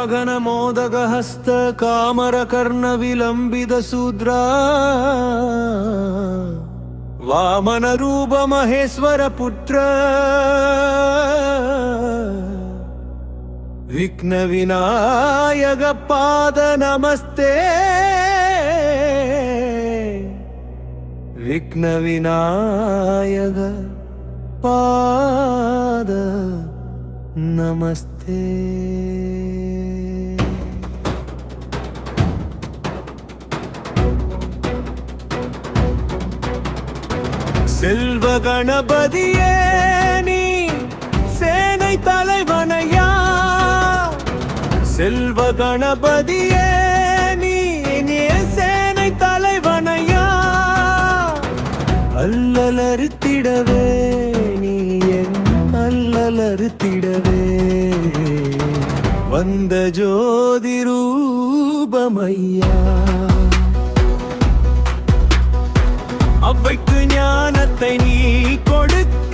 मोदगहस्त कामरकर्णविलम्बितशूद्रा वामनरूपमहेश्वरपुत्र विघ्नविनायकपाद नमस्ते विघ्नविनायक पाद नमस्ते செல்வ கணபதியே நீ சேனை தலைவனையா? செல்வ கணபதியே நீ சேனை தலைவனையா? அல்லலறுத்திடவே நீ என் அல்லலறுத்திடவே. வந்த ஜோதி ரூபமையா அவைக்கு ஞானத்தை நீ கொடுக்க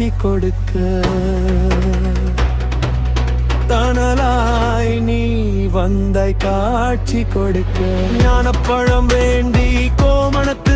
காட்சி கொடுக்க. தனலாய் நீ வந்தை காட்சி கொடுக்க. ஞானப்பழம் வேண்டி கோமணத்தை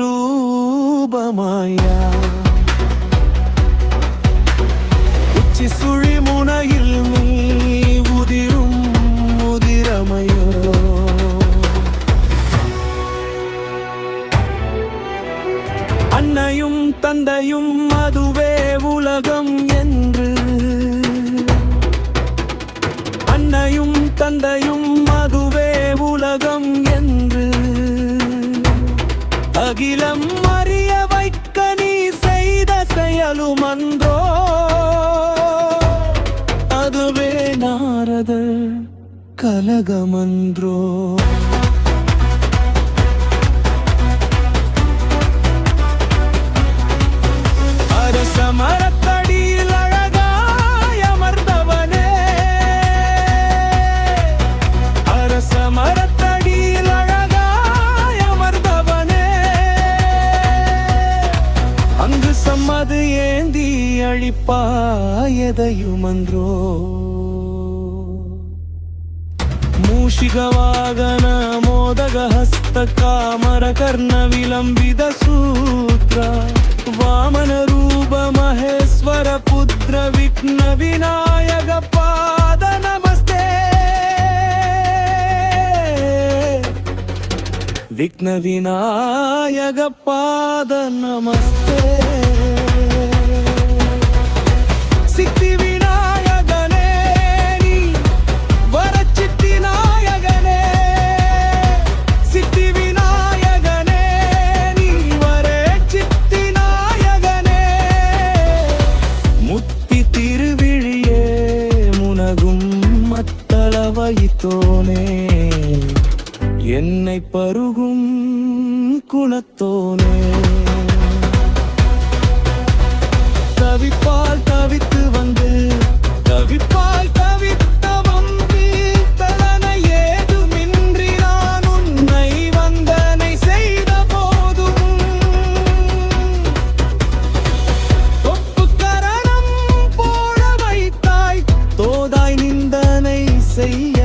ரூபமாயா உச்சி சுழி முனையில் நீ உதிரும் உதிரமையோ அன்னையும் தந்தையும் அதுவே உலகம் என்று அன்னையும் தந்தையும் அதுவே உலகம் என்று அகிலம் அறிய வைக்க நீ செய்த செயலும் அன்றோ அதுவே நாரத கலகமன்றோ? அழிப்பாயதையுமன்றோ மூஷிகவாகன மோதகஹஸ்த காமர கர்ண விலம்பித சூத்ர வாமன ரூப மகேஸ்வர புத்திர விக்ன விநாயக பாத நமஸ்தே விக்ன விநாயக பாத நமஸ்தே சித்தி வைத்தோனே என்னை பருகும் குணத்தோனே. தவிப்பால் தவித்து வந்து தவிப்பால் தவித்தவம் தலனை ஏதுமின்றி நான் உன்னை வந்தனை செய்த போதும். தொப்பு கரணம் போட வைத்தாய் தோதாய் நிந்தனை செய்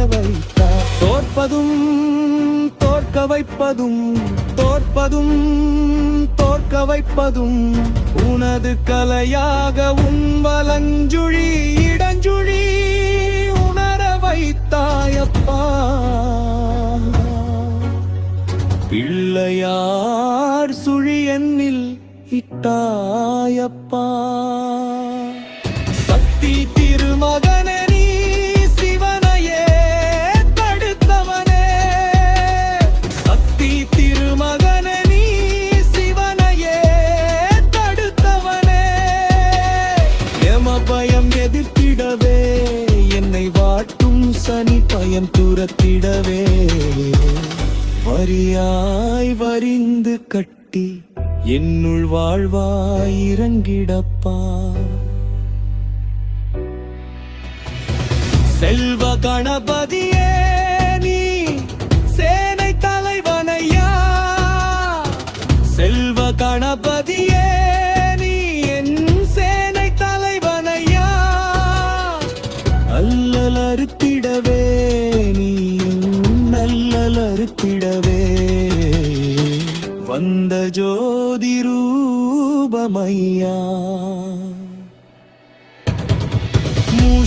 தோற்பதும் தோற்க வைப்பதும் தோற்பதும் தோற்க வைப்பதும். உனது கலையாக உன் வலஞ்சுழி இடஞ்சுழி உணர வைத்தாயப்பா. பிள்ளையார் சுழி என்னில் இட்டாயப்பா. சனி பயன் துரத்திடவே. வரியாய் வரிந்து கட்டி என்னுள் வாழ்வாய் இறங்கிடப்பா. செல்வ கணபதியே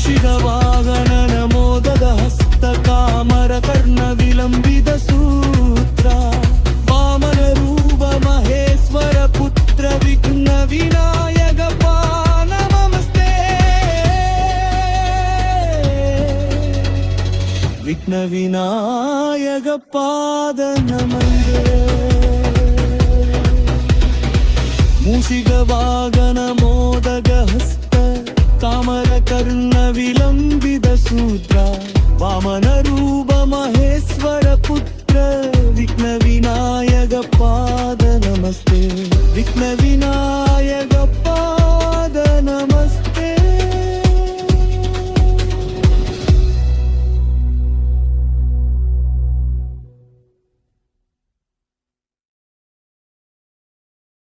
ಮೂಷಿಕವಾಗನ ಮೋದದ ಹಸ್ತ ಕಾಮರ ಕರ್ಣ ವಿಲಂಬಿತ ಸೂತ್ರ. ವಾಮನ ರೂಪ ಮಹೇಶ್ವರ ಪುತ್ರ ಮೋದಗ ಹಸ್ತ தாமர கருண விலம்பித சூத்ர வாமன ரூப மகேஸ்வர புத்திர விக்ன விநாயக பாத நமஸ்தே விக்ன விநாயக